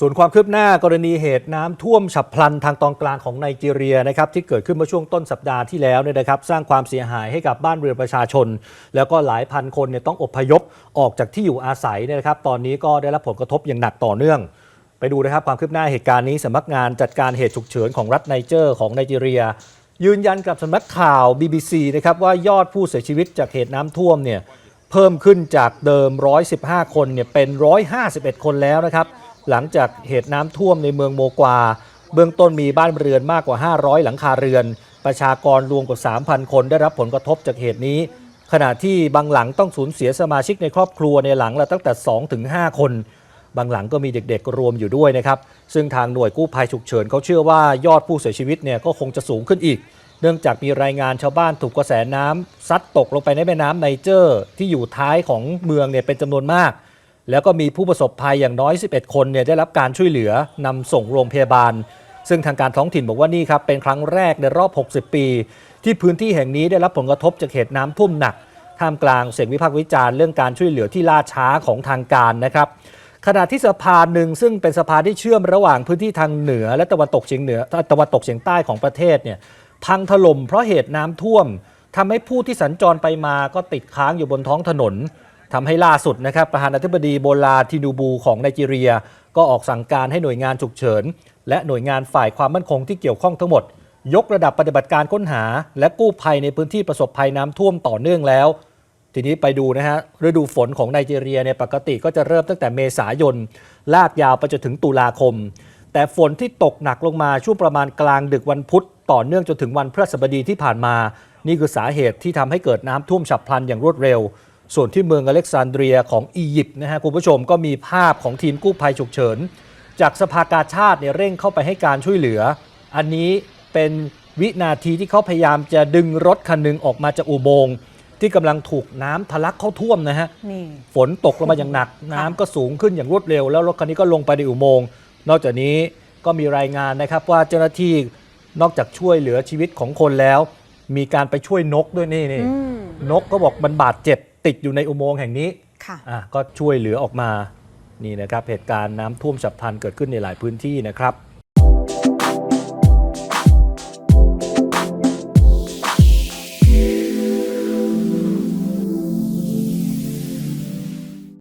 ส่วนความคืบหน้ากรณีเหตุน้ำท่วมฉับพลันทางตอนกลางของไนจีเรียนะครับที่เกิดขึ้นเมื่อช่วงต้นสัปดาห์ที่แล้วเนี่ยนะครับสร้างความเสียหายให้กับบ้านเรือนประชาชน แล้วก็หลายพันคนเนี่ยต้องอพยพออกจากที่อยู่อาศัยเนี่ยนะครับตอนนี้ก็ได้รับผลกระทบอย่างหนักต่อเนื่อง ไปดูนะครับความคืบหน้าเหตุการณ์นี้สำนักงานจัดการเหตุฉุกเฉินของรัฐไนเจอร์ของไนจีเรีย ยืนยันกับสำนักข่าว BBC นะครับว่ายอดผู้เสียชีวิตจากเหตุน้ำท่วมเนี่ยเพิ่มขึ้นจากเดิม 115 คนเนี่ยเป็น 151 คนแล้วนะครับ หลังจากเหตุน้ำท่วมในเมืองโมกวา เบื้องต้นมีบ้านเรือนมากกว่า 500 หลังคาเรือน ประชากรรวมกว่า 3,000 คนได้รับผลกระทบจากเหตุนี้ ขณะที่บางหลังต้องสูญเสียสมาชิกในครอบครัวในหลังละตั้งแต่ 2-5 คน บางหลังก็มีเด็กๆ รวมอยู่ด้วยนะครับ ซึ่งทางหน่วยกู้ภัยฉุกเฉินเขาเชื่อว่ายอดผู้เสียชีวิตเนี่ยก็คงจะสูงขึ้นอีก เนื่องจากมีรายงานชาวบ้านถูกกระแสน้ำซัดตกลงไปในแม่น้ำไนเจอร์ ที่อยู่ท้ายของเมืองเนี่ยเป็นจำนวนมาก แล้วก็มีผู้ประสบภัยอย่างน้อย 11 คนเนี่ยได้รับการช่วยเหลือนำส่งโรงพยาบาล ซึ่งทางการท้องถิ่นบอกว่านี่ครับเป็นครั้งแรกในรอบ 60 ปี ที่พื้นที่แห่งนี้ได้รับผลกระทบจากเหตุน้ำท่วมหนักท่ามกลางเสียงวิพากษ์วิจารณ์เรื่องการช่วยเหลือที่ล่าช้าของทางการนะครับขณะที่สะพานหนึ่งซึ่งเป็นสะพานที่เชื่อมระหว่างพื้นที่ทางเหนือและตะวันตกเฉียงเหนือตะวันตกเฉียงใต้ของประเทศเนี่ยพังถล่มเพราะเหตุน้ำท่วมทำให้ผู้ที่สัญจรไปมาก็ติดค้างอยู่บนท้องถนน ทำให้ล่าสุดนะครับประธานาธิบดีโบลาทินูบูของไนจีเรีย ก็ออกสั่งการให้หน่วยงานฉุกเฉิน และหน่วยงานฝ่ายความมั่นคงที่เกี่ยวข้องทั้งหมด ยกระดับปฏิบัติการค้นหา และกู้ภัยในพื้นที่ประสบภัยน้ำท่วมต่อเนื่องแล้ว ทีนี้ไปดูนะฮะฤดูฝนของไนจีเรียเนี่ยปกติก็จะเริ่มตั้งแต่เมษายนลากยาวไปจนถึงตุลาคม แต่ฝนที่ตกหนักลงมาช่วงประมาณกลางดึกวันพุธต่อเนื่องจนถึงวันพฤหัสบดีที่ผ่านมา นี่คือสาเหตุที่ทำให้เกิดน้ำท่วมฉับพลันอย่างรวดเร็ว ส่วนที่เมืองอเล็กซานเดรียของอียิปต์นะฮะคุณผู้ชมก็มีภาพของทีมกู้ภัยฉุกเฉิน จากสภากาชาติเนี่ยเร่งเข้าไปให้การช่วยเหลือ อันนี้เป็นวินาทีที่เขาพยายามจะดึงรถคันหนึงออกมาจากอุโมงค์ที่กำลังถูกน้ำทะลักเข้าท่วมนะฮะนี่ฝนตกลงมาอย่างหนัก น้ำก็สูงขึ้นอย่างรวดเร็ว แล้วรถคันนี้ก็ลงไปในอุโมงค์นอกจากนี้ก็มีรายงานนะครับว่าเจ้าหน้าที่นอกจากช่วยเหลือชีวิตของคนแล้ว มีการไปช่วยนกด้วยนี่นี่อืมนกก็บอกมันบาดเจ็บ ติดอยู่ในอุโมงค์แห่งนี้ค่ะอะก็ช่วยเหลือออกมานี่นะครับเหตุการณ์น้ำท่วมฉับพลันเกิดขึ้นในหลายพื้นที่นะครับ